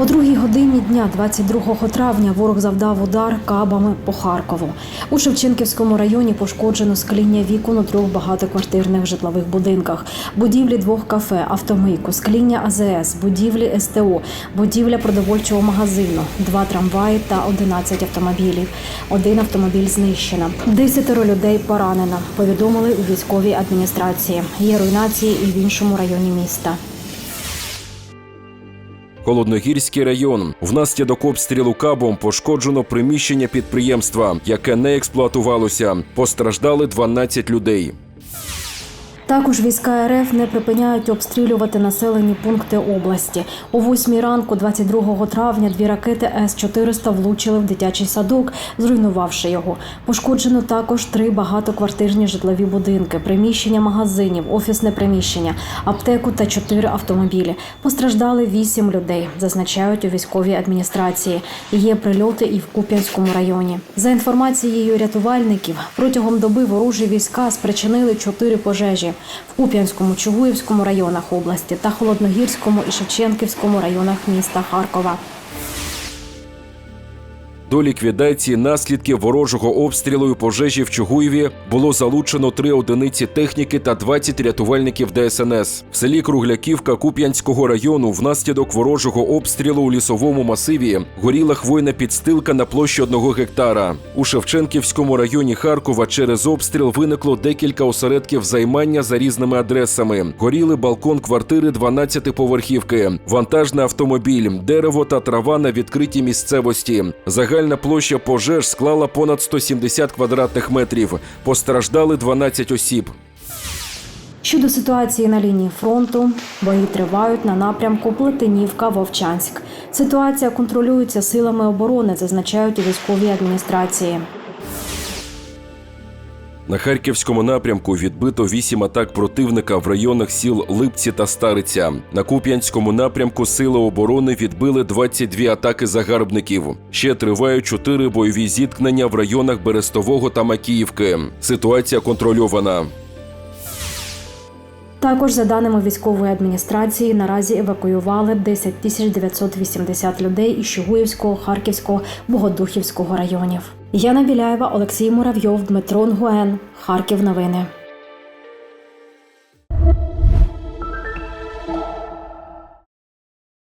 О другій годині дня, 22 травня, ворог завдав удар кабами по Харкову. У Шевченківському районі пошкоджено скління вікон у трьох багатоквартирних житлових будинках, будівлі двох кафе, автомийку, скління АЗС, будівлі СТО, будівля продовольчого магазину, два трамваї та 11 автомобілів. Один автомобіль знищено. Десятеро людей поранено. Повідомили у військовій адміністрації. Є руйнації і в іншому районі міста. Холодногірський район. Внаслідок обстрілу кабом пошкоджено приміщення підприємства, яке не експлуатувалося. Постраждали 12 людей. Також війська РФ не припиняють обстрілювати населені пункти області. О 8 ранку, 22 травня, дві ракети С-400 влучили в дитячий садок, зруйнувавши його. Пошкоджено також три багатоквартирні житлові будинки, приміщення магазинів, офісне приміщення, аптеку та чотири автомобілі. Постраждали вісім людей, зазначають у військовій адміністрації. Є прильоти і в Куп'янському районі. За інформацією рятувальників, протягом доби ворожі війська спричинили чотири пожежі в Куп'янському, Чугуївському районах області та Холодногірському і Шевченківському районах міста Харкова. До ліквідації наслідків ворожого обстрілу і пожежі в Чугуєві було залучено три одиниці техніки та 20 рятувальників ДСНС. В селі Кругляківка Куп'янського району внаслідок ворожого обстрілу у лісовому масиві горіла хвойна підстилка на площі одного гектара. У Шевченківському районі Харкова через обстріл виникло декілька осередків займання за різними адресами. Горіли балкон квартири 12-поверхівки, вантажний автомобіль, дерево та трава на відкритій місцевості. Загальна площа пожеж склала понад 170 квадратних метрів. Постраждали 12 осіб. Щодо ситуації на лінії фронту, бої тривають на напрямку Плетенівка-Вовчанськ. Ситуація контролюється силами оборони, зазначають у військовій адміністрації. На харківському напрямку відбито вісім атак противника в районах сіл Липці та Стариця. На Куп'янському напрямку сили оборони відбили 22 атаки загарбників. Ще тривають чотири бойові зіткнення в районах Берестового та Макіївки. Ситуація контрольована. Також, за даними військової адміністрації, наразі евакуювали 10 тисяч 980 людей із Чугуївського, Харківського, Богодухівського районів. Яна Біляєва, Олексій Муравйов, Дмитро Нгуен. Харків новини.